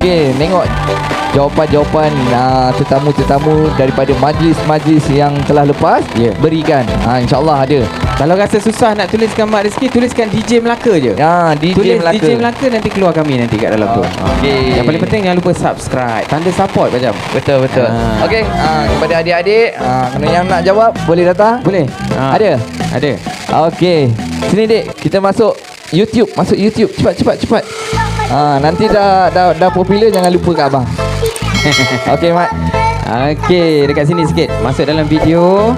Okey, tengok jawapan-jawapan uh, tetamu-tetamu daripada majlis-majlis yang telah lepas Ya. berikan. Ha, InsyaAllah ada. Kalau rasa susah nak tulis gambar rezeki, tuliskan DJ Melaka je. Ya, DJ Tulis Melaka. DJ Melaka nanti keluar kami nanti kat dalam tu. Okey. Yang paling penting jangan lupa subscribe. Tanda support macam. Betul betul. Ah. Okey, uh, kepada adik-adik, kalau yang nak jawab boleh datang. Boleh? Ha. Ada. Ada. Okey. Sini dik, kita masuk YouTube, masuk YouTube. Cepat cepat cepat. Ha, nanti dah dah dah popular jangan lupa kat abang. Okey, Mat. Okey, dekat sini sikit. Masuk dalam video.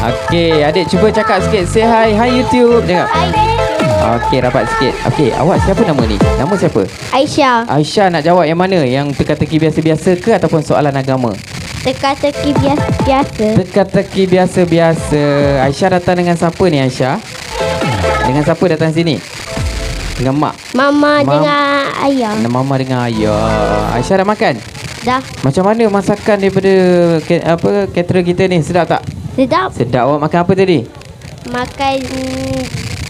Okey, adik cuba cakap sikit. Say hi. Hi YouTube. Cakap. Okey, rapat sikit. Okey, awak siapa nama ni? Nama siapa? Aisyah Aisyah nak jawab yang mana? Yang teka-teki biasa-biasa ke ataupun soalan agama? Teka-teki biasa-biasa Teka-teki biasa-biasa. Aisyah datang dengan siapa ni Aisyah? Dengan siapa datang sini? Dengan mak. Mama Mam- dengan ayah Dengan mama dengan ayah. Aisyah dah makan? Dah Macam mana masakan daripada ke, apa caterer kita ni? Sedap tak? Sedap Sedap. Awak makan apa tadi? Makan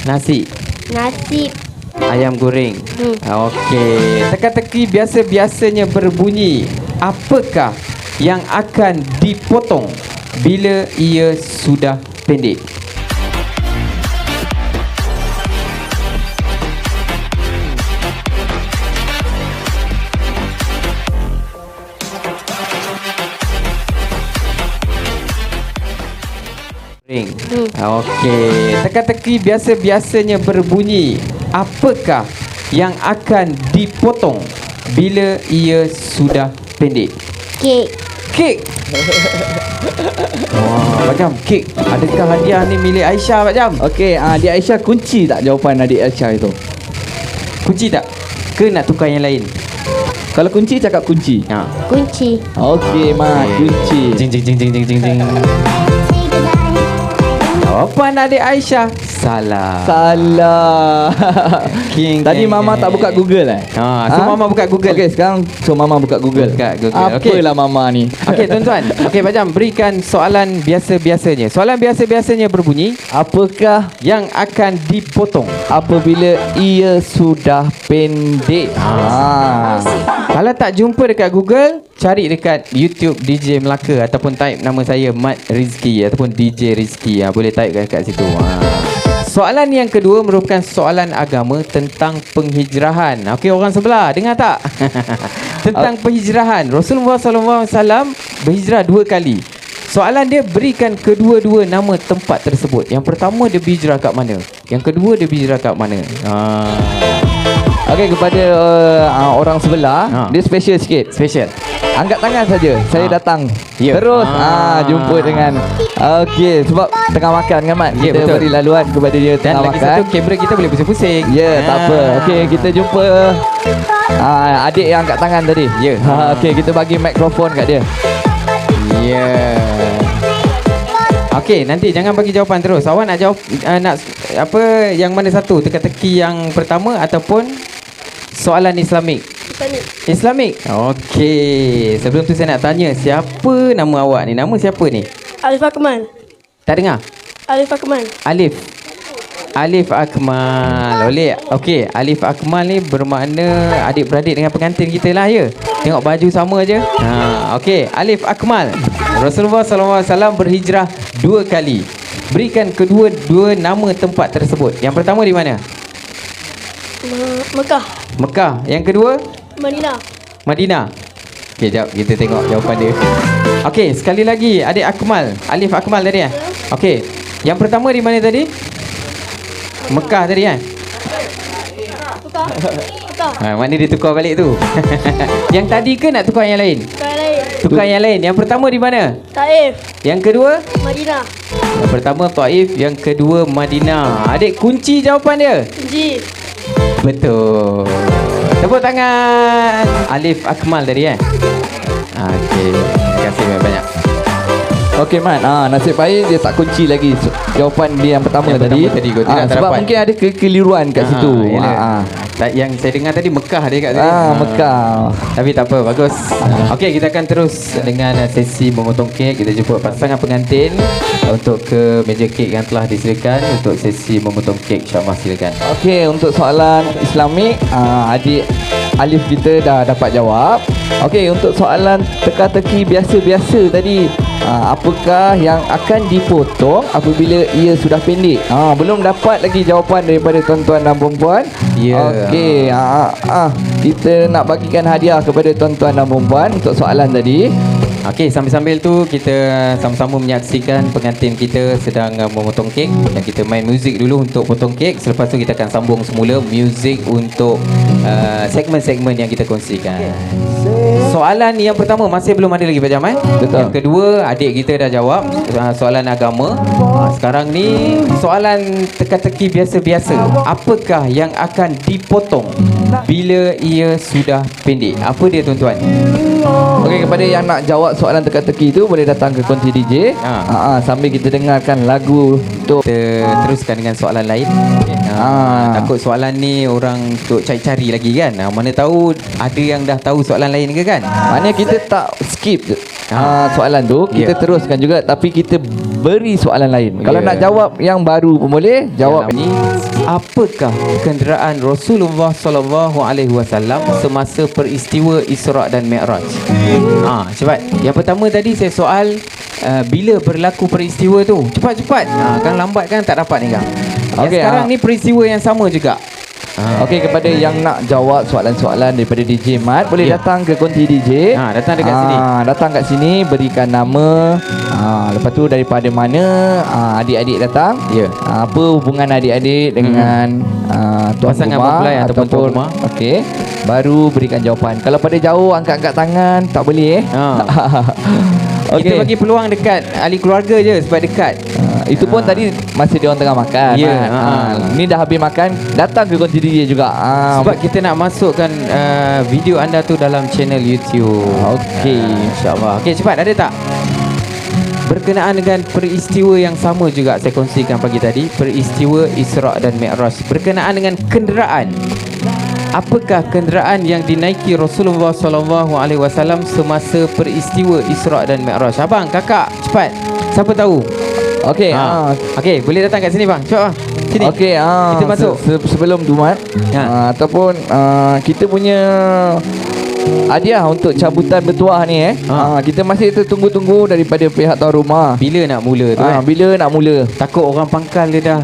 Nasi. nasi Ayam goreng. Hmm. Okey. Teka-teki biasa-biasanya berbunyi. Apakah yang akan dipotong bila ia sudah pendek? Ring. Hmm. Ah, Okey. Teka-teki biasa-biasanya berbunyi. Apakah yang akan dipotong bila ia sudah pendek? Kek Kek. Wah, macam kek. Adakah hadiah ni milik Aisyah Pak Jam? Okey, uh, adik Aisyah kunci tak jawapan adik Aisyah itu? Kunci tak? Ke nak tukar yang lain? Kalau kunci cakap kunci. Ha. Kunci Okey, Mat, kunci. Jing jing jing jing jing jing jing. Jawapan adik Aisyah salah. Salah. King, Tadi king, mama tak buka Google eh? Ha, so mama buka Google. Okey, sekarang so mama buka Google. Buka Google, okey. Apalah mama ni? Okey tuan-tuan. Okey Pak Jam berikan soalan biasa-biasanya. Soalan biasa-biasanya berbunyi Apakah yang akan dipotong. apabila ia sudah pendek? Ha. Kalau tak jumpa dekat Google, cari dekat YouTube DJ Melaka ataupun type nama saya Mat Rizki ataupun DJ Rizki. Ha, boleh type kat situ. Ha. Soalan yang kedua merupakan soalan agama tentang penghijrahan. Okey orang sebelah, dengar tak? tentang penghijrahan. Rasulullah SAW berhijrah dua kali. Soalan dia berikan kedua-dua nama tempat tersebut. Yang pertama dia berhijrah kat mana? Yang kedua dia berhijrah kat mana? Ha. Okey kepada uh, orang sebelah, Ha. dia special sikit. Special. Angkat tangan saja. Saya Ha. datang. Ya. Terus Ah. ah jumpa dengan Okey, sebab tengah makan kan Mat. Ya, Kita betul. beri laluan kepada dia Dan tengah lagi makan. satu kamera kita boleh pusing-pusing. Ya, tak Ah. apa. Okey, kita jumpa ah, adik yang angkat tangan tadi. Ya. Ha, Okey, kita bagi mikrofon kat dia. Ya. Okey, nanti jangan bagi jawapan terus. Awak nak jawab uh, nak apa yang mana satu? Teka-teki yang pertama ataupun soalan Islamik? Islamik. Okey. Sebelum tu saya nak tanya siapa nama awak ni? Nama siapa ni? Alif Akmal. Tak dengar? Alif Akmal. Alif. Alif Akmal. Oleh. Okey, Alif Akmal ni bermakna adik-beradik dengan pengantin kita lah ya. Tengok baju sama je. Ha, okey, Alif Akmal. Rasulullah SAW berhijrah dua kali. Berikan kedua-dua nama tempat tersebut. Yang pertama di mana? Me- Mekah. Mekah. Yang kedua? Madinah. Madinah. Okey, jap kita tengok jawapan dia. Okey, sekali lagi adik Akmal. Alif Akmal tadi eh? Okey. Yang pertama di mana tadi? Mekah tadi kan? Mekah. Mekah. Ha, mana dia tukar balik tu? yang tadi ke nak tukar yang lain? Kali lain. Tukar yang lain. Yang pertama di mana? Taif. Yang kedua? Madinah. Yang pertama Taif, yang kedua Madinah. Adik kunci jawapan dia. Injil. Betul. Tepuk tangan. Alif Akmal tadi eh? Okey. Terima kasih banyak-banyak. Okey Mat, ah nasib baik dia tak kunci lagi so- jawapan dia yang pertama Yang tadi. pertama tadi, Ah, sebab mungkin ada kekeliruan kat situ. Ah, yelah. Ah, ah. Tak, yang saya dengar tadi Mekah dia kat sini. Ah, Mekah. Tapi tak apa, bagus. Okey, kita akan terus dengan uh, sesi memotong kek. Kita jumpa pasangan pengantin uh, untuk ke meja kek yang telah disediakan untuk sesi memotong kek. InsyaAllah silakan. Okey, untuk soalan Islamik, ah, adik Alif kita dah dapat jawab. Okey, untuk soalan teka-teki biasa-biasa tadi, ha, apakah yang akan dipotong apabila ia sudah pendek? Ha, belum dapat lagi jawapan daripada tuan-tuan dan puan-puan. Ya. Okey, ha, ha, kita nak bagikan hadiah kepada tuan-tuan dan puan-puan untuk soalan tadi. Okey, sambil-sambil tu kita sama-sama menyaksikan pengantin kita sedang uh, memotong kek dan kita main muzik dulu untuk potong kek. Selepas tu kita akan sambung semula muzik untuk uh, segmen-segmen yang kita kongsikan. Soalan yang pertama masih belum ada lagi Pak Jamal. Betul. Yang kedua adik kita dah jawab uh, soalan agama. Uh, sekarang ni soalan teka-teki biasa-biasa. Apakah yang akan dipotong bila ia sudah pendek? Apa dia tuan-tuan? Okey, kepada yang nak jawab soalan teka-teki tu boleh datang ke konti DJ. Ha. Ha, ha, sambil kita dengarkan lagu untuk kita teruskan dengan soalan lain. Ah. Ha, takut soalan ni orang untuk cari-cari lagi kan. Ha, mana tahu ada yang dah tahu soalan lain ke kan? Maknanya kita tak skip Ah. uh, soalan tu Kita Ya. teruskan juga Tapi kita beri soalan lain Kalau Ya. nak jawab yang baru pun boleh Jawab Yang ini ni apakah kenderaan Rasulullah sallallahu alaihi wasallam semasa peristiwa Isra dan Mi'raj? Ha, cepat. Yang pertama tadi saya soal uh, bila berlaku peristiwa tu. Cepat cepat. Ha, kan lambat kan tak dapat ni kan. Yang Okey, sekarang ah. ni peristiwa yang sama juga. Ha. Okey kepada yang nak jawab soalan-soalan daripada DJ Mat Boleh Ya. datang ke konti DJ Ha, datang dekat Ah, sini. Datang kat sini Berikan nama ah, Lepas tu daripada mana ah, Adik-adik datang Ya. Ah, Apa hubungan adik-adik dengan ah, Tuan Pasangan rumah mempelai ataupun tuan rumah. Okey Baru berikan jawapan Kalau pada jauh Angkat-angkat tangan Tak boleh eh Ha. Okey. Kita bagi peluang dekat ahli keluarga je supaya dekat. Ah, itu pun tadi masih dia orang tengah makan. Ya, kan? ha. Ah, ni dah habis makan, datang ke konti dia juga. Ah, Sebab kita nak masukkan uh, video anda tu dalam channel YouTube. Okey. Uh, InsyaAllah. Okey, cepat. Ada tak? Berkenaan dengan peristiwa yang sama juga saya kongsikan pagi tadi. Peristiwa Isra' dan Mi'raj. Berkenaan dengan kenderaan. Apakah kenderaan yang dinaiki Rasulullah sallallahu alaihi wasallam semasa peristiwa Isra' dan Mi'raj? Abang, kakak, cepat. Siapa tahu? Okey. ah. Ha. Okey, boleh datang kat sini bang. Cepat bang. Sini. Okey, ah, Kita masuk. Se- se- sebelum tu Mat, Ha. ah, ataupun ah, kita punya hadiah untuk cabutan bertuah ni eh. Ha. Ah, kita masih tertunggu-tunggu daripada pihak tuan rumah. Bila nak mula tu Ah, kan? bila nak mula? Takut orang pangkal dia dah.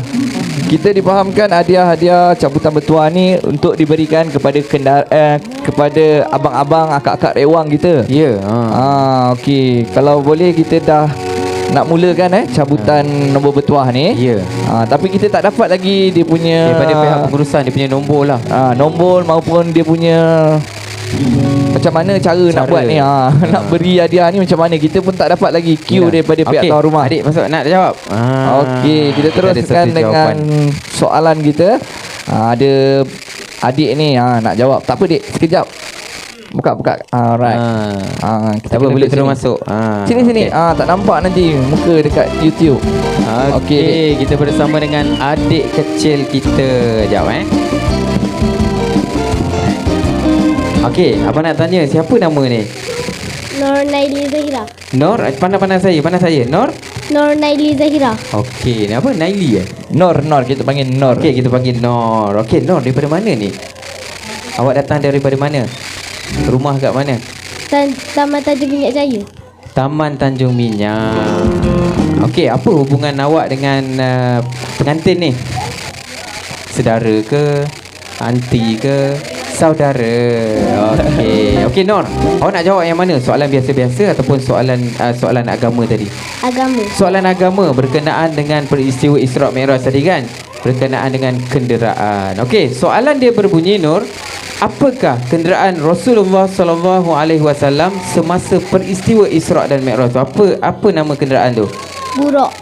Kita difahamkan hadiah-hadiah cabutan bertuah ni untuk diberikan kepada kendara eh, kepada abang-abang, akak-akak rewang kita. Ya. Ha. Ah, okey. Kalau boleh kita dah nak mulakan eh cabutan nombor bertuah ni. Ya. Ah, tapi kita tak dapat lagi dia punya Daripada pihak pengurusan dia punya nombor lah. ah, nombor maupun dia punya macam mana cara, nak Cara. buat ni ah, nak beri hadiah ni macam mana kita pun tak dapat lagi cue Yalah. daripada pihak tuan rumah. Adik masuk nak jawab. Ah, Okey, kita teruskan dengan jawapan. soalan kita. Ah, ada adik ni ah, nak jawab. Tak apa dik, sekejap. Buka buka. Alright. Ah. Ah, kita Tak apa boleh terus masuk. Ah. Sini sini. okey. Ah, tak nampak nanti muka dekat YouTube. Okey, Okey, kita bersama dengan adik kecil kita. Jap eh. Okey, abang nak tanya siapa nama ni? Nur Naili Zahira. Nor, eh, pandang-pandang saya, pandang saya. Nor? Nur Naili Zahira. Okey, ni apa? Naili eh? Nor Nor kita panggil Nor. Okey, kita panggil Nor. Okey, Nor daripada mana ni? Awak datang daripada mana? Rumah kat mana? Tan Taman Tanjung Minyak Jaya. Taman Tanjung Minyak. Okey, apa hubungan awak dengan uh, pengantin ni? Saudara ke? Aunty ke? Saudara. Okey. Okey Nor, awak nak jawab yang mana? Soalan biasa-biasa ataupun soalan uh, soalan agama tadi? Agama. Soalan agama berkenaan dengan peristiwa Isra' Mi'raj tadi kan? Berkenaan dengan kenderaan. Okey, soalan dia berbunyi Nur, apakah kenderaan Rasulullah sallallahu alaihi wasallam semasa peristiwa Isra' dan Mi'raj? tu? Apa apa nama kenderaan tu? Buruk.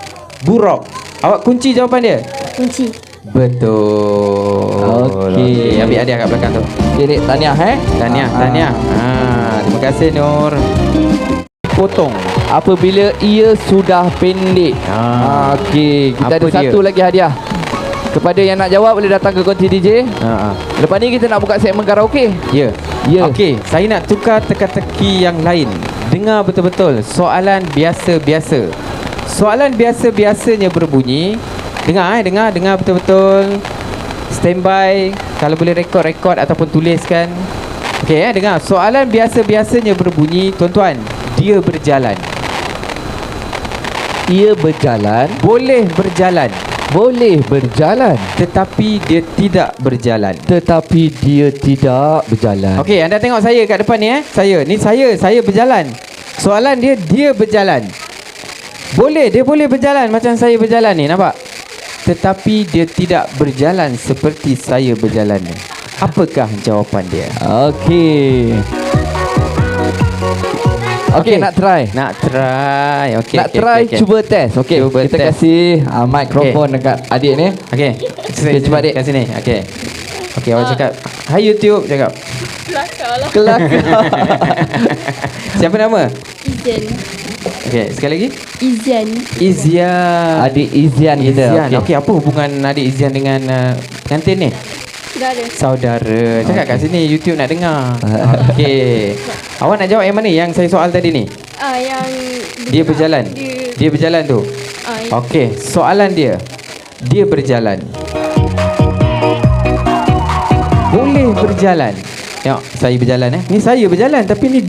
Buraq. Awak kunci jawapan dia? Kunci. Betul. Okey. ambil hadiah kat belakang tu. Okey dik, tahniah eh. Tahniah, Ah, tahniah. Ha, terima kasih Nur. Potong. Apabila ia sudah pendek. Ah. Ah, Okey, kita Apa ada dia? satu lagi hadiah. Kepada yang nak jawab boleh datang ke konti DJ. Ha. Lepas ni kita nak buka segmen karaoke. Ya. Ya. Okey, saya nak tukar teka-teki yang lain. Dengar betul-betul soalan biasa-biasa. Soalan biasa-biasanya berbunyi, dengar eh, dengar, dengar betul-betul. Standby, kalau boleh rekod-rekod ataupun tuliskan. Okey eh, dengar. Soalan biasa-biasanya berbunyi, tuan-tuan, dia berjalan. Ia berjalan, Boleh berjalan, boleh berjalan, tetapi dia tidak berjalan. tetapi dia tidak berjalan. Okey, anda tengok saya kat depan ni eh. Saya, ni saya, saya berjalan. Soalan dia, dia berjalan. Boleh, dia boleh berjalan macam saya berjalan ni, nampak? Tetapi dia tidak berjalan seperti saya berjalan ni. Apakah jawapan dia? Okey. Okey, Okey. nak try. Nak try. Okey, nak okey, try okey. cuba test. Okey, Cuba kita test. kasih uh, mikrofon dekat adik ni. Okey. Okey, cepat, Dik. Kat sini. Okey. Okey, awak cakap. Hai YouTube, cakap. Kelakar lah. Kelakar. Siapa nama? Izian. Okey, sekali lagi. Izian. Izian. adik Izian kita. Izian. Okey. Okey, apa hubungan adik Izian dengan uh, pengantin ni? Ada. Saudara. Cakap kat sini YouTube nak dengar. Okey. Awak nak jawab yang mana yang saya soal tadi ni? Ah, yang... Dia berjalan. Dia... Dia berjalan tu. Ah, Okey, soalan dia. Dia berjalan. Boleh berjalan. Tengok, saya berjalan eh. Ni saya berjalan tapi ni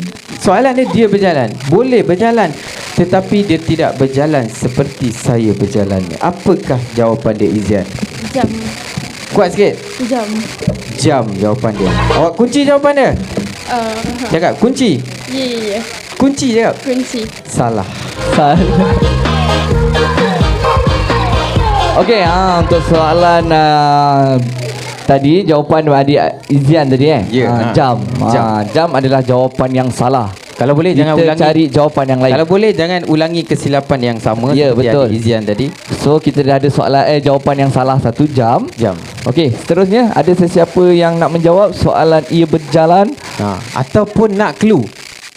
soalan dia dia berjalan. Boleh berjalan tetapi dia tidak berjalan seperti saya berjalan. Apakah jawapan dia Izian? Jam. Kuat sikit. Jam. Jam jawapan dia. Awak kunci jawapan dia. Ah, Cakap kunci. ya, ya, ya. Kunci cakap. Kunci. Salah. Okey, ah untuk soalan uh, tadi jawapan adik Izian tadi eh. Ya, Ah, ha. jam. Jam. Ah, jam adalah jawapan yang salah. Kalau boleh Kita jangan ulangi. cari jawapan yang lain. Kalau boleh jangan ulangi kesilapan yang sama Ya, seperti betul. Izian tadi. So kita dah ada soalan eh jawapan yang salah satu jam. Jam. Okey, seterusnya ada sesiapa yang nak menjawab soalan ia berjalan? Ha, ataupun nak clue.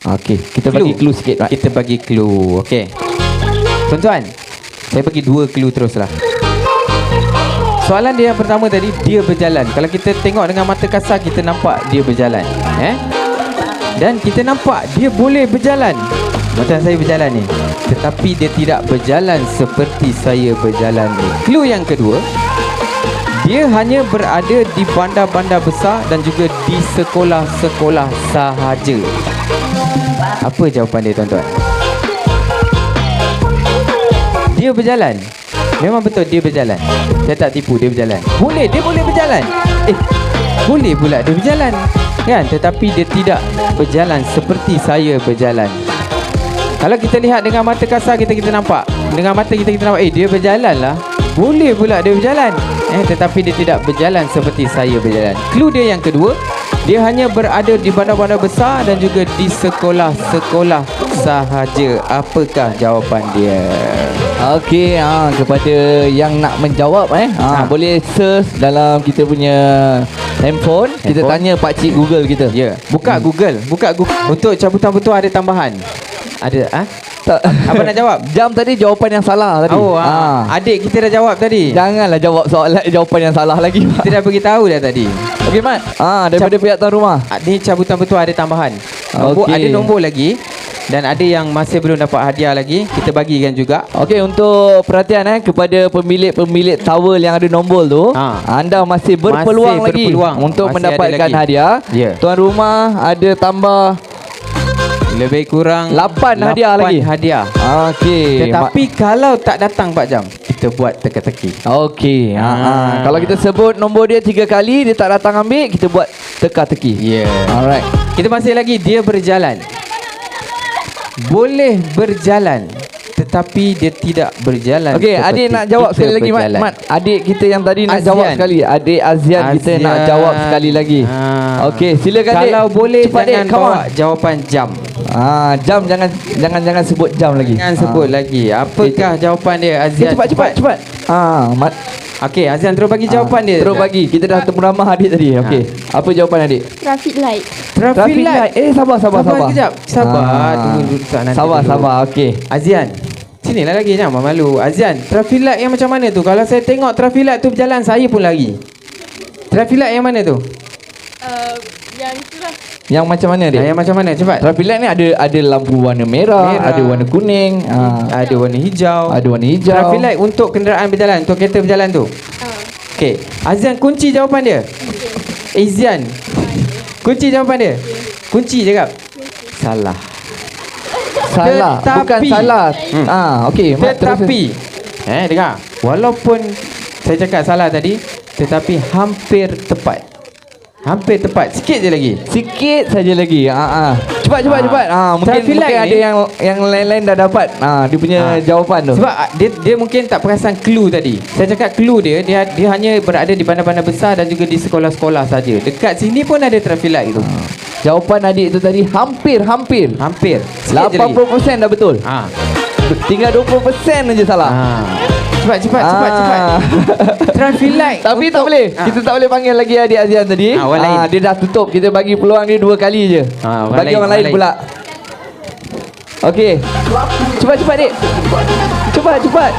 Okey, kita Clue. bagi clue sikit Mat. Kita bagi clue. Okey. Tuan-tuan, saya bagi dua clue teruslah. Soalan dia yang pertama tadi dia berjalan. Kalau kita tengok dengan mata kasar kita nampak dia berjalan, eh? Dan kita nampak dia boleh berjalan. Macam saya berjalan ni. Tetapi dia tidak berjalan seperti saya berjalan ni. Clue yang kedua, dia hanya berada di bandar-bandar besar dan juga di sekolah-sekolah sahaja. Apa jawapan dia tuan-tuan? Dia berjalan. Memang betul dia berjalan. Saya tak tipu dia berjalan. Boleh, dia boleh berjalan. Eh, boleh pula dia berjalan. Kan? Tetapi dia tidak berjalan seperti saya berjalan. Kalau kita lihat dengan mata kasar kita kita nampak. Dengan mata kita kita nampak eh dia berjalan lah. Boleh pula dia berjalan. Eh tetapi dia tidak berjalan seperti saya berjalan. Clue dia yang kedua, dia hanya berada di bandar-bandar besar dan juga di sekolah-sekolah sahaja. Apakah jawapan dia? Okey, ah kepada yang nak menjawab eh, ah Ha. boleh search dalam kita punya handphone, kita tanya pak cik Google kita. Ya, buka Google, buka Google. Untuk cabutan betul ada tambahan. Ada ah? Tak. Apa nak jawab? Jam tadi jawapan yang salah tadi. Oh, ah. adik kita dah jawab tadi. Janganlah jawab soalan jawapan yang salah lagi. Mat. Kita dah beritahu dah tadi. Okey, Mat. Ah, daripada Cap- pihak tuan rumah. Ah, Ni cabutan betul ada tambahan. Nombor, Okey. Ada nombor lagi dan ada yang masih belum dapat hadiah lagi. Kita bagikan juga. Okey, untuk perhatian eh kepada pemilik-pemilik towel yang ada nombor tu, Ha. anda masih berpeluang lagi berpeluang. untuk Masih mendapatkan lagi. hadiah. Ya. Tuan rumah ada tambah Lebih kurang Lapan hadiah lapan lagi. hadiah. Okey. Tetapi kalau tak datang 4 jam, kita buat teka-teki. Okey. Ha, ha. Kalau kita sebut nombor dia tiga kali, dia tak datang ambil, kita buat teka-teki. Yeah. Alright. Kita masih lagi dia berjalan. Boleh berjalan tetapi dia tidak berjalan. Okey, adik nak jawab sekali lagi Mat. Mat, adik kita yang tadi nak Azian. jawab sekali. Adik Azian, kita nak Azian. jawab sekali lagi. Ah. Okey, silakan Dik. Kalau boleh Cepat, jangan come bawa on. jawapan jam. Ah, jam jangan jangan jangan sebut jam lagi. Jangan sebut Ah. lagi. Apakah jawapan dia Okay, Azian? cepat cepat cepat. Ah, Mat. Okey, Azian terus bagi jawapan Ah, dia. Terus bagi. Kita dah temu ramah adik tadi. Okey. Apa jawapan adik? Traffic light. Traffic, light. Eh, sabar sabar Sabar sabar. sekejap. Sabar. Tunggu dulu, tak, nanti Sabar dulu. sabar. Okey. Azian. Sinilah lagi jangan malu. Azian, traffic light yang macam mana tu? Kalau saya tengok traffic light tu berjalan, saya pun lari. Traffic light yang mana tu? Uh, yang tu lah. Yang macam mana dia? yang macam mana? Cepat. Traffic light ni ada ada lampu warna merah, Merah. ada warna kuning, ah, Ada warna hijau. ada warna hijau. Traffic light untuk kenderaan berjalan, untuk kereta berjalan tu. Ah, Okey, Azian kunci jawapan dia. Izian. Kunci jawapan dia. Kunci cakap. Salah. Salah. Bukan Tetapi- salah. Hmm. Ah, okey. Tetapi Eh dengar Walaupun Saya cakap salah tadi Tetapi hampir tepat Hampir tepat Sikit je lagi Sikit saja lagi. Ha ah. Cepat cepat Ah. cepat. Ah, mungkin mungkin light ada ni- yang yang lain-lain dah dapat. Ah, dia punya Ah. jawapan tu. Sebab dia dia mungkin tak perasan clue tadi Saya cakap clue dia Dia dia hanya berada di bandar-bandar besar Dan juga di sekolah-sekolah saja. Dekat sini pun ada traffic light tu Jawapan adik tu tadi hampir hampir. Hampir Sikit je lagi 80% dah betul. ha. Tinggal 20% aja salah. ha. Cepat cepat cepat Ah. cepat Traffic light Tapi tak boleh. Ah. Kita tak boleh panggil lagi adik Azian tadi. Ah, orang lain. dia dah tutup. Kita bagi peluang dia dua kali je. Ah, orang bagi lain, orang orang lain lain. pula. Okey. Cepat cepat dik. Cepat cepat.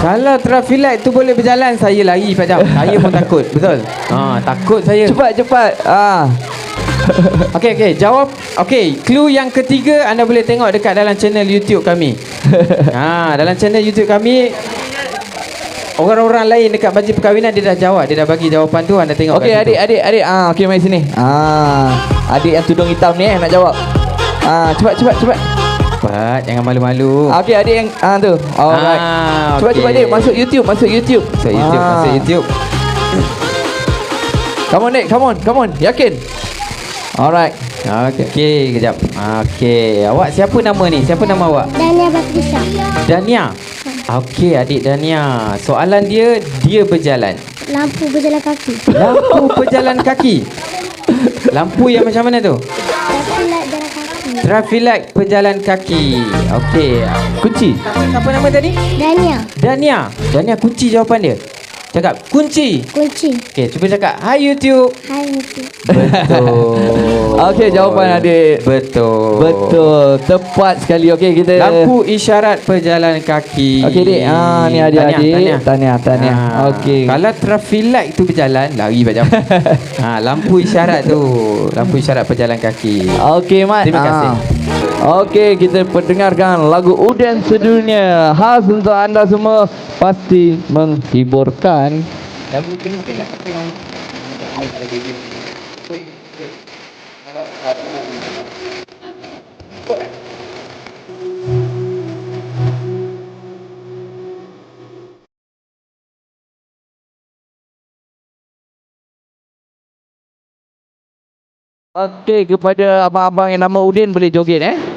Kalau traffic light tu boleh berjalan Saya lari 4 jam Saya pun takut Betul ha, Takut saya Cepat cepat. Ah. Okey okey jawab okey clue yang ketiga anda boleh tengok dekat dalam channel YouTube kami. ha dalam channel YouTube kami orang-orang lain dekat baju perkahwinan dia dah jawab dia dah bagi jawapan tu anda tengok Okey adik adik adik. Ah okey mari sini. Ah. Adik yang tudung hitam ni eh nak jawab. Ah cepat cepat cepat. cepat jangan malu-malu. Ah, Okey adik yang ah tu. Alright. Ah, Cepat okey. cepat adik masuk YouTube masuk YouTube. Masuk YouTube Ah. masuk YouTube. Come on Nick, come on, come on. Yakin? Alright. Okey okey kejap. Okey awak siapa nama ni? Siapa nama awak? Dania Batrisha. Dania. Okey adik Dania. Soalan dia dia berjalan. Lampu berjalan kaki. Lampu berjalan kaki. Lampu yang macam mana tu? Traffic light jalan kaki. Okey. Kunci. Apa nama tadi? Dania. Dania. Dania kunci jawapan dia. Cakap kunci. Kunci. Okey, cuba cakap hi YouTube. Hai Muti. Betul. Okey, jawapan adik. Betul. Betul. Tepat sekali. Okey kita Lampu isyarat pejalan kaki. Okey dik. Ah ni adik-adik. Tahniah, tahniah. Ah, Okey. Kalau traffic light tu berjalan, lari macam. ha, lampu isyarat tu. Lampu isyarat pejalan kaki. Okey mat. Terima kasih. Ah. Okey, kita pendengarkan lagu Uden Sedunia. Khas untuk anda semua pasti menghiburkan. Okey, kepada abang-abang yang nama Udin boleh joget eh.